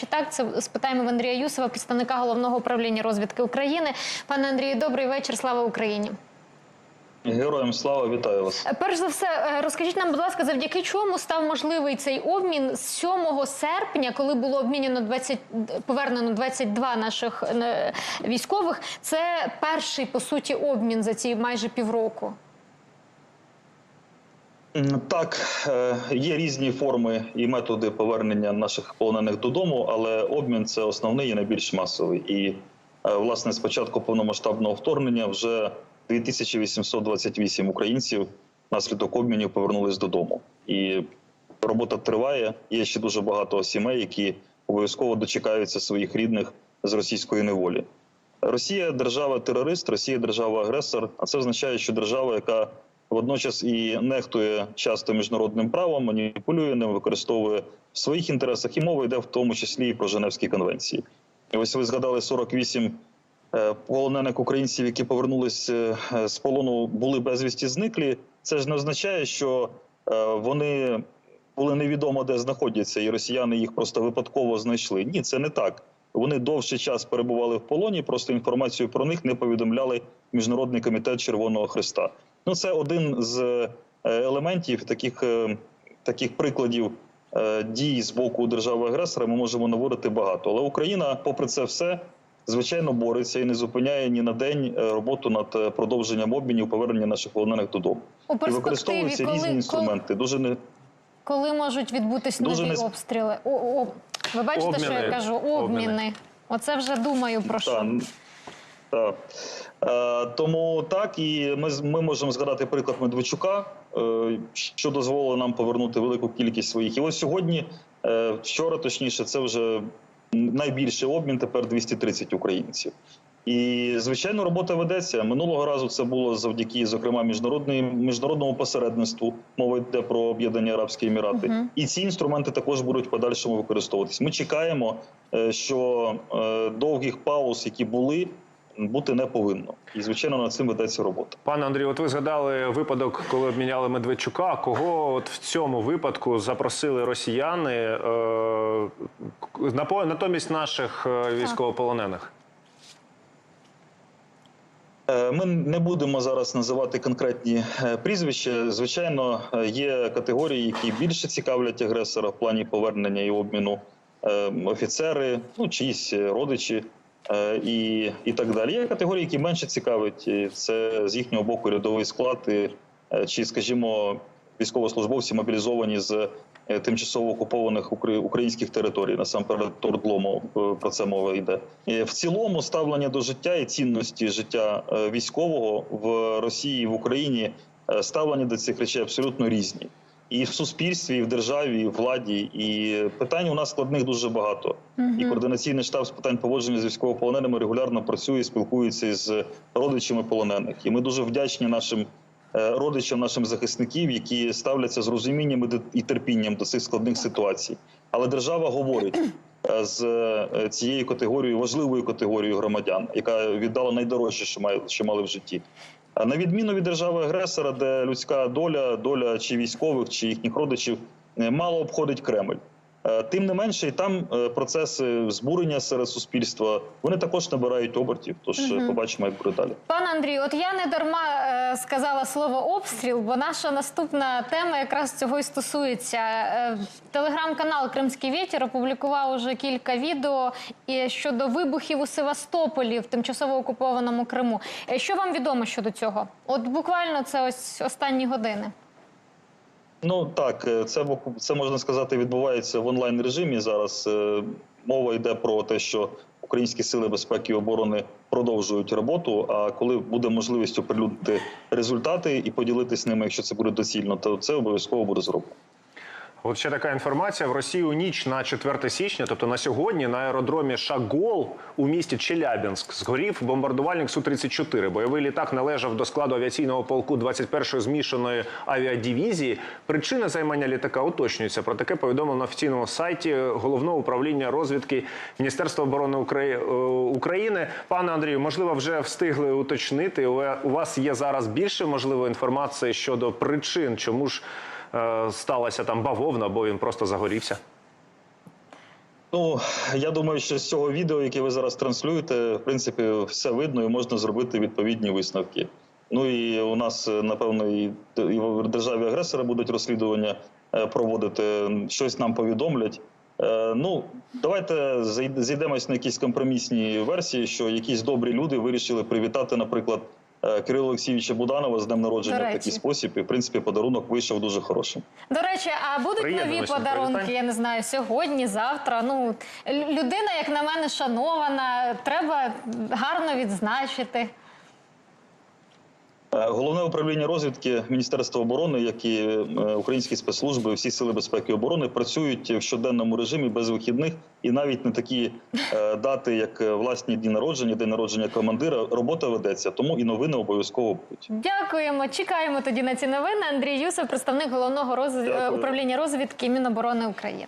Чи так це спитаємо в Андрія Юсова, представника головного управління розвідки України. Пане Андрію, добрий вечір. Слава Україні. Героям слава, вітаю вас. Е, Перш за все, е, розкажіть нам, будь ласка, завдяки чому став можливий цей обмін з 7 серпня, коли було обмінено 20, повернено 22 наших е, військових. Це перший по суті обмін за ці майже півроку. Так, е, є різні форми і методи повернення наших полонених додому, але обмін це основний і найбільш масовий. І е, власне з початку повномасштабного вторгнення вже 2828 українців внаслідок обмінів повернулись додому. І робота триває. Є ще дуже багато сімей, які обов'язково дочекаються своїх рідних з російської неволі. Росія держава-терорист, Росія держава-агресор. А це означає, що держава, яка водночас і нехтує часто міжнародним правом, маніпулює ним, використовує в своїх інтересах, і мова йде в тому числі і про Женевські конвенції. І ось ви згадали 48 е, полонених українців, які повернулись е, з полону, були безвісті зниклі. Це ж не означає, що е, вони були невідомо де знаходяться, і росіяни їх просто випадково знайшли. Ні, це не так. Вони довший час перебували в полоні. Просто інформацію про них не повідомляли міжнародний комітет Червоного Христа. Ну це один з е, елементів таких, е, таких прикладів е, дій з боку держави-агресора. Ми можемо наводити багато. Але Україна, попри це все, звичайно, бореться і не зупиняє ні на день роботу над продовженням обмінів, повернення наших полонених додому. У І використовуються коли, різні коли, інструменти. Дуже не коли можуть відбутись Дуже нові не- обстріли? О, о, ви бачите, що я кажу? Обміни. Обміни. Оце вже думаю про що. Так. Е, тому так, і ми, ми можемо згадати приклад Медведчука, е, що дозволило нам повернути велику кількість своїх. І ось сьогодні, е, вчора точніше, це вже найбільший обмін, тепер 230 українців. І звичайно, робота ведеться. Минулого разу це було завдяки, зокрема, міжнародному посередництву. Мова йде про об'єднані Арабські Емірати. Мгм. І ці інструменти також будуть в подальшому використовуватись. Ми чекаємо, що довгих пауз, які були, бути не повинно. І звичайно над цим ведеться робота. Пане Андрію, от ви згадали випадок, коли обміняли Медведчука. Кого от в цьому випадку запросили росіяни е, натомість наших е, військовополонених? Е, Ми не будемо зараз називати конкретні е, прізвища. Звичайно, є категорії, які більше цікавлять агресора в плані повернення і обміну офіцери, ну чиїсь родичі і, і так далі. Є категорії, які менше цікавить. Це з їхнього боку рядовий склад, е, чи, скажімо, військовослужбовці мобілізовані з е, тимчасово окупованих укр- українських територій, насамперед Тордлому е, про це мова йде. В цілому ставлення до життя і цінності життя е, військового в Росії, в Україні е, ставлення до цих речей абсолютно різні. І в суспільстві, і в державі, і в владі, і питань у нас складних дуже багато. І координаційний штаб з питань поводження з військовополоненими регулярно працює, спілкується з родичами полонених. І ми дуже вдячні нашим е, родичам, нашим захисників, які ставляться з розумінням і терпінням до цих складних ситуацій. Але держава говорить е, з е, цією категорією, важливою категорією громадян, яка віддала найдорожче, що має що мали в житті. На відміну від держави-агресора, де людська доля, доля чи військових, чи їхніх родичів е, мало обходить Кремль. Е, Тим не менше, і там е, процеси збурення серед суспільства вони також набирають обертів. Тож угу. побачимо, як буде далі. Пане Андрію, от я не дарма сказала слово обстріл, бо наша наступна тема якраз цього і стосується. Е, Телеграм-канал Кримський вітер опублікував уже кілька відео щодо вибухів у Севастополі в тимчасово окупованому Криму. Е, Що вам відомо щодо цього? От буквально це ось останні години. Ну так, е, це це можна сказати відбувається в онлайн режимі. Зараз Е, мова йде про те, що українські сили безпеки і оборони продовжують роботу. А коли буде можливість оприлюднити результати і поділитися ними, якщо це буде доцільно, то це обов'язково буде зроблено. От ще така інформація: в Росії у ніч на 4 січня, тобто на сьогодні, на аеродромі Шагол у місті Челябінськ згорів бомбардувальник Су-34. Бойовий літак належав до складу авіаційного полку 21-ї змішаної авіадивізії. Причина займання літака уточнюється. Про таке повідомлено на офіційному сайті головного управління розвідки Міністерства оборони е, України. Пане Андрію, можливо, вже встигли уточнити. У вас є зараз більше можливо інформації щодо причин, чому ж сталася там бавовна, або він просто загорівся. Ну я думаю, що з цього відео, яке ви зараз транслюєте, в принципі, все видно і можна зробити відповідні висновки. Ну і у нас е, напевно і, в державі агресора будуть розслідування е, проводити. Щось нам повідомлять. Е, Ну давайте зійдемось на якісь компромісні версії, що якісь добрі люди вирішили привітати, наприклад, е, Кирила Олексійовича Буданова з днем народження в такий спосіб. І в принципі подарунок вийшов дуже хорошим. До речі, а будуть нові подарунки? привітань. Я не знаю, сьогодні, завтра. Ну людина, як на мене, шанована. Треба гарно відзначити. Е, Головне управління розвідки Міністерства оборони, як і е, українські спецслужби, всі сили безпеки і оборони працюють в щоденному режимі без вихідних, і навіть на такі е, дати, як власні дні народження, день народження командира, робота ведеться. Тому і новини обов'язково будуть. Дякуємо. Чекаємо тоді на ці новини. Андрій Юсов, представник головного роз... Управління розвідки Міноборони України.